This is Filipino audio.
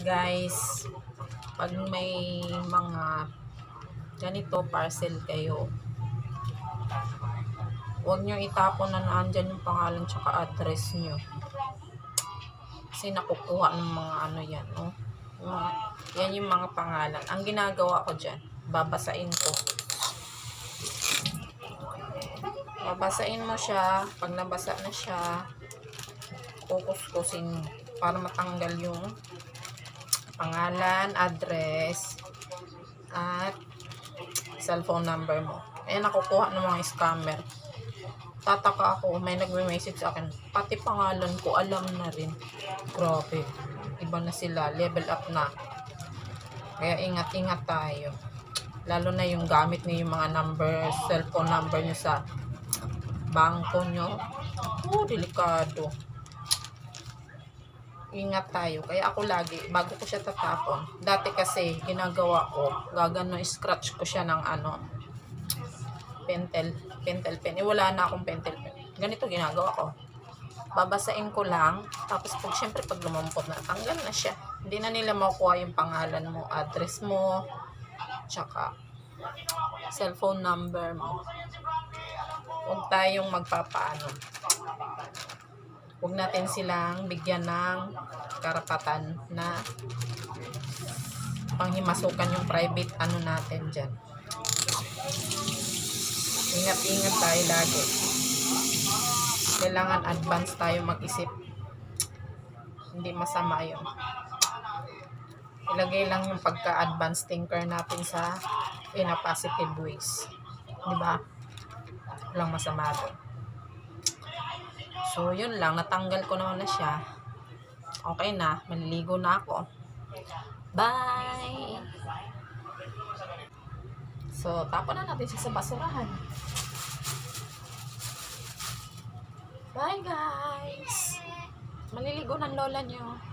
guys, pag may mga ganito parcel kayo, huwag nyo itapon na naandyan yung pangalan tsaka address nyo. Kasi nakukuha ng mga ano yan, oh. Mga, yan yung mga pangalan. Ang ginagawa ko dyan, babasain ko. Babasain mo siya. Pag nabasa na siya, kukuskusin para matanggal yung pangalan, address, at cellphone number mo. Ayan, nakukuha ng mga scammer. Tataka ako, may nagme-message sa akin, pati pangalan ko, alam na rin. Grabe. Iba na sila, level up na. Kaya ingat-ingat tayo. Lalo na yung gamit niyo yung mga number, cellphone number nyo sa bangko nyo. Oh, delikado ingat tayo. Kaya ako lagi, bago ko siya tatapon, dati kasi, ginagawa ko, gagano, scratch ko siya ng ano, pentel, pentel pen. Eh, wala na akong pentel pen. Ganito ginagawa ko. Babasain ko lang, tapos pag, syempre, pag lumampot na, tanggal na siya. Hindi na nila makuha yung pangalan mo, address mo, tsaka, cellphone number mo. Huwag tayong magpapaano huwag natin silang bigyan ng karapatan na panghimasukan yung private ano natin dyan. Ingat-ingat tayo lagi. Kailangan advance tayo mag-isip. Hindi masama yun. Ilagay lang yung pagka-advance thinker natin sa in a positive ways. Di ba? Walang masama doon. So, yun lang. Natanggal ko naman na siya. Okay na. Maliligo na ako. Bye! So, tapon na natin siya sa basurahan. Bye, guys! Maliligo ng lola nyo.